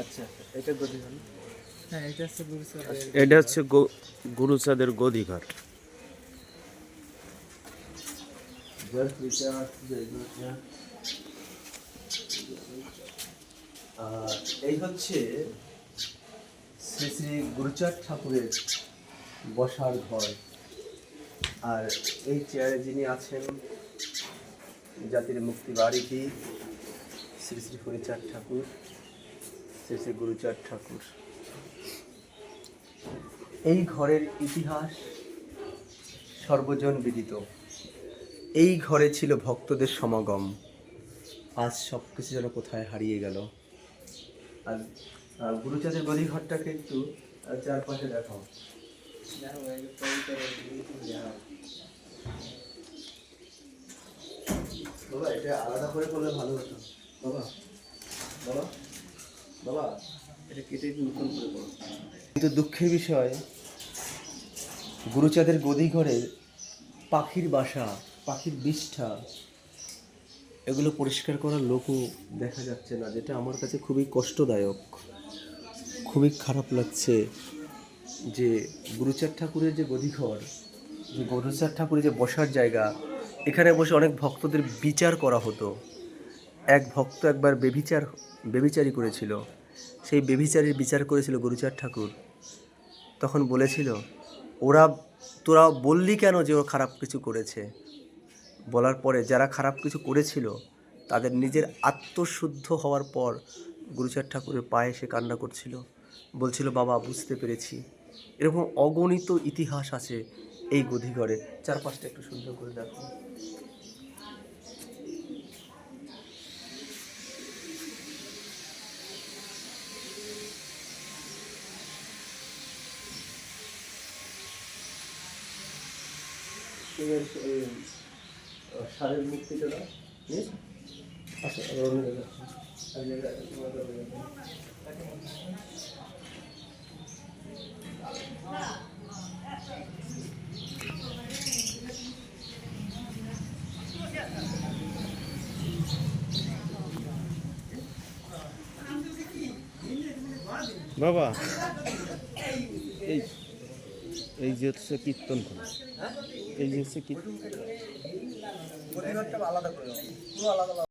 আচ্ছা এটা গদিঘর হ্যাঁ এটা হচ্ছে এটা গুরুচাঁদের গদিঘর আর এই হচ্ছে শ্রী শ্রী গুরুচাঁদ ঠাকুরের বসার ঘর। আর এই চেয়ারে যিনি আছেন জাতির মুক্তি বাড়িটি শ্রী শ্রী হরিচাঁদ ঠাকুর। শ্রী শ্রী গুরুচাঁদ ঠাকুর। এই ঘরের ইতিহাস সর্বজন বিদিত। এই ঘরে ছিল ভক্তদের সমাগম। আজ সব কিছু যেন কোথায় হারিয়ে গেল। আর গুরুচাঁদের গদি ঘরটাকে একটু চারপাশে দেখাও। বাবা, এটা আলাদা করে করলে ভালো হতো। বাবা বাবা। বাবা কিন্তু দুঃখের বিষয়, গুরুচাঁদের গদি ঘরে পাখির বাসা, পাখির বিষ্ঠা এগুলো পরিষ্কার করার লোকও দেখা যাচ্ছে না, যেটা আমার কাছে খুবই কষ্টদায়ক। খুবই খারাপ লাগছে যে গুরুচাঁদ ঠাকুরের যে গদিঘর, যে গুরুচাঁদ ঠাকুরের যে বসার জায়গা, এখানে বসে অনেক ভক্তদের বিচার করা হতো। এক ভক্ত একবার বেবিচার, বেবিচারি করেছিল। সেই বেবিচারির বিচার করেছিল গুরুচার ঠাকুর। তখন বলেছিল, ওরা, তোরা বললি কেন যে ও খারাপ কিছু করেছে? বলার পরে যারা খারাপ কিছু করেছিল, তাদের নিজের আত্মশুদ্ধ হওয়ার পর গুরুচার ঠাকুরের পায়ে সে কান্না করছিল। বলছিল, বাবা, বুঝতে পেরেছি। এরকম অগণিত ইতিহাস আছে এই গদিঘরে চারপাশটা একটু সুন্দর করে দেখো। সারের মুক্তিটা আচ্ছা অন্য জায়গায়। বাবা এই এই যে হচ্ছে কীর্তন ঘর এই হচ্ছে কীর্তন